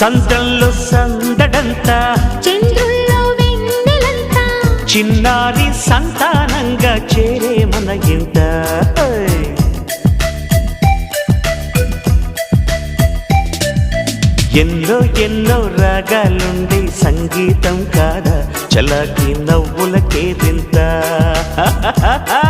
సంద్రంలో సందడంతా. చంద్రుల్లో వెన్నెలంతా. చిన్నారి సంతానంగా చేరే మన ఇంత ఎన్నో ఎన్నో రాగాలుండి సంగీతం కాదా? చలాకి నవ్వులకే తింత